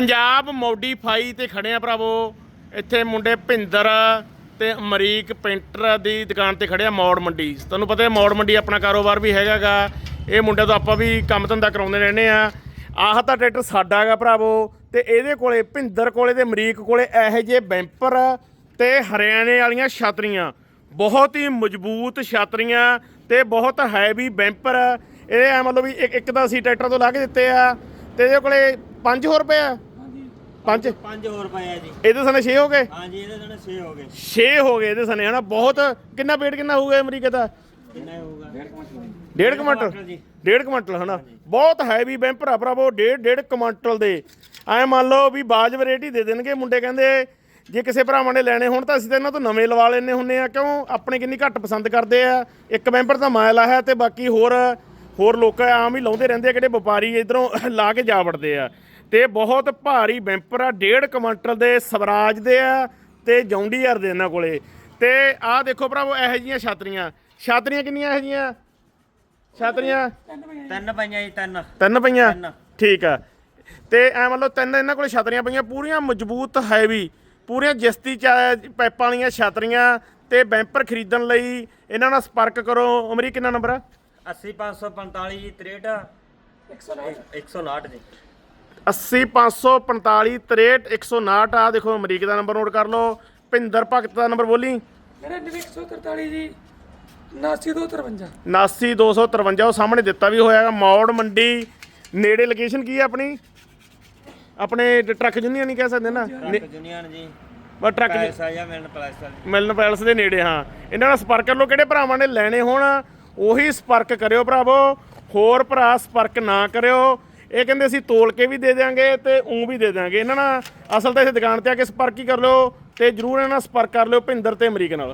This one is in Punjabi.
ਪੰਜਾਬ ਮੋਡੀਫਾਈ ਤੇ ਖੜੇ ਆ ਭਰਾਵੋ। ਇੱਥੇ ਮੁੰਡੇ ਭਿੰਦਰ ਤੇ ਅਮਰੀਕ ਪੇਂਟਰ ਦੀ ਦੁਕਾਨ ਤੇ ਖੜੇ ਆ ਮੌੜ ਮੰਡੀ। ਤੁਹਾਨੂੰ ਪਤਾ ਹੈ ਮੌੜ ਮੰਡੀ ਆਪਣਾ ਕਾਰੋਬਾਰ ਵੀ ਹੈਗਾਗਾ। ਇਹ ਮੁੰਡਿਆਂ ਤੋਂ ਆਪਾਂ ਵੀ ਕੰਮ ਧੰਦਾ ਕਰਾਉਂਦੇ ਰਹਿੰਦੇ ਆ। ਆਹ ਤਾਂ ਟਰੈਕਟਰ ਸਾਡਾ ਹੈਗਾ ਭਰਾਵੋ ਤੇ ਇਹਦੇ ਕੋਲੇ, ਭਿੰਦਰ ਕੋਲੇ ਤੇ ਅਮਰੀਕ ਕੋਲੇ ਇਹੋ ਜਿਹੇ ਬੈਂਪਰ ਤੇ ਹਰਿਆਣੇ ਵਾਲੀਆਂ ਛਾਤਰੀਆਂ। ਬਹੁਤ ਹੀ ਮਜ਼ਬੂਤ ਛਾਤਰੀਆਂ ਤੇ ਬਹੁਤ ਹੈਵੀ ਬੈਂਪਰ। ਇਹ ਐ ਮਤਲਬ ਵੀ ਇੱਕ ਇੱਕ ਤਾਂ ਅਸੀਂ ਟਰੈਕਟਰ ਤੋਂ ਲਾ ਕੇ ਦਿੱਤੇ ਆ ਤੇ ਇਹਦੇ ਕੋਲੇ 500 ਰੁਪਏ ਆ। ਪੰਜ? 5 ਹੋਰ ਪਏ ਆ ਜੀ। ਇਹਦੇ ਸਨੇ 6 ਹੋ ਗਏ? ਹਾਂਜੀ ਇਹਦੇ ਨਾਲ 6 ਹੋ ਗਏ। 6 ਹੋ ਗਏ ਇਹਦੇ ਸਨੇ ਹਨਾ? ਬਹੁਤ ਕਿੰਨਾ weight ਕਿੰਨਾ ਹੋਊਗਾ ਅਮਰੀਕਾ ਦਾ? ਕਿੰਨਾ ਹੋਊਗਾ? ਡੇਢ ਕੁਇੰਟਲ ਜੀ। ਡੇਢ ਕੁਇੰਟਲ ਹਨਾ? ਬਹੁਤ ਹੈਵੀ ਬੈਂਪਰ ਆ ਭਰਾਵੋ ਡੇਢ ਡੇਢ ਕੁਇੰਟਲ ਦੇ। ਐ ਮੰਨ ਲਓ ਵੀ ਬਾਜ ਵੈਰਾਈਟੀ ਦੇ ਦੇਣਗੇ ਮੁੰਡੇ ਕਹਿੰਦੇ ਜੇ ਕਿਸੇ ਭਰਾਵਾਂ ਨੇ ਲੈਣੇ ਹੋਣ ਤਾਂ ਅਸੀਂ ਤਾਂ ਇਹਨਾਂ ਤੋਂ ਨਵੇਂ ਲਵਾ ਲੈਨੇ ਹੁੰਨੇ ਆ ਕਿਉਂ? ਆਪਣੇ ਕਿੰਨੀ ਘੱਟ ਪਸੰਦ ਕਰਦੇ ਆ। ਇੱਕ ਬੈਂਪਰ ਤਾਂ ਮੈਂ ਲਾਇਆ ਤੇ ਬਾਕੀ ਹੋਰ ਹੋਰ ਲੋਕ ਆਮ ਹੀ ਲਾਉਂਦੇ ਰਹਿੰਦੇ ਆ ਕਿਹੜੇ ਵਪਾਰੀ ਇਧਰੋਂ ਲਾ ਕੇ ਜਾ ਵੜਦੇ ਆ। ਤੇ ਬਹੁਤ ਭਾਰੀ ਬੈਂਪਰ ਆ ਡੇਢ ਕੁਇੰਟਲ ਦੇ ਸਵਰਾਜ ਦੇ ਆ ਤੇ ਜੌਂਡੀਅਰ ਦੇ ਇਹਨਾਂ ਕੋਲੇ। ਤੇ ਆਹ ਦੇਖੋ ਭਰਾਵੋ ਇਹੋ ਜੀਆਂ ਛਾਤਰੀਆਂ। ਛਾਤਰੀਆਂ ਕਿੰਨੀਆਂ ਇਹੋ ਜੀਆਂ ਛਾਤਰੀਆਂ? ਤਿੰਨ ਪਈਆਂ ਜੀ ਤਿੰਨ। ਤਿੰਨ ਪਈਆਂ। ਠੀਕ ਆ। ਤੇ ਐ ਮਤਲਬ ਤਿੰਨ ਇਹਨਾਂ ਕੋਲੇ ਛਤਰੀਆਂ ਪਈਆਂ ਪੂਰੀਆਂ ਮਜ਼ਬੂਤ ਹੈਵੀ ਪੂਰੀਆਂ ਜਿਸਤੀ ਚ- ਪਾਈਪਾਂ ਵਾਲੀਆਂ ਛਤਰੀਆਂ ਤੇ ਬੈਂਪਰ ਖਰੀਦਣ ਲਈ ਇਹਨਾਂ ਨਾਲ ਸੰਪਰਕ ਕਰੋ। ਅਮਰੀਕ ਕਿੰਨਾ ਨੰਬਰ ਆ? 80 545 ਜੀ 63 159 ਜੀ। 80 545 63 159 ਆ। ਦੇਖੋ ਅਮਰੀਕ ਦਾ ਨੰਬਰ ਨੋਟ ਕਰ ਲਓ। ਭਿੰਦਰ ਭਗਤ ਦਾ ਨੰਬਰ ਬੋਲੀ। ਮੇਰਾ 9143 ਜੀ 79253 79253 ਉਹ ਸਾਹਮਣੇ ਦਿੱਤਾ ਵੀ ਹੋਇਆ ਹੈਗਾ। ਮੌੜ ਮੰਡੀ ਨੇੜੇ ਲੋਕੇਸ਼ਨ ਕੀ ਹੈ ਆਪਣੀ? ਆਪਣੇ ਟਰੱਕ ਯੂਨੀਅਨ ਨਹੀਂ ਕਹਿ ਸਕਦੇ ਨਾ। ਟਰੱਕ ਜੁਨੀਅਨ ਜੀ। ਬਸ ਟਰੱਕ ਮਿਲਨ ਪੈਲਸ ਦੇ ਨੇੜੇ ਹਾਂ। ਇਹਨਾਂ ਨਾਲ ਸੰਪਰਕ ਕਰ ਲਓ ਕਿਹੜੇ ਭਰਾਵਾਂ ਨੇ ਲੈਣੇ ਹੋਣ। ਉਹੀ ਸੰਪਰਕ ਕਰਿਓ ਭਰਾਵੋ। ਹੋਰ ਭਰਾ ਸੰਪਰਕ ਨਾ ਕਰਿਓ। ਇਹ ਕਹਿੰਦੇ ਅਸੀਂ ਤੋਲ ਕੇ ਵੀ ਦੇ ਦਿਆਂਗੇ ਤੇ ਉਂ ਵੀ ਦੇ ਦਿਆਂਗੇ। ਇਹਨਾਂ ਨਾਲ ਅਸਲ ਤਾਂ ਇਸੇ ਦੁਕਾਨ ਤੇ ਆ ਕੇ ਸੰਪਰਕ ਹੀ ਕਰ ਲਿਓ ਤੇ ਜਰੂਰ ਇਹਨਾਂ ਨਾਲ ਸੰਪਰਕ ਕਰ ਲਿਓ ਭਿੰਦਰ ਤੇ ਅਮਰੀਕ ਨਾਲ।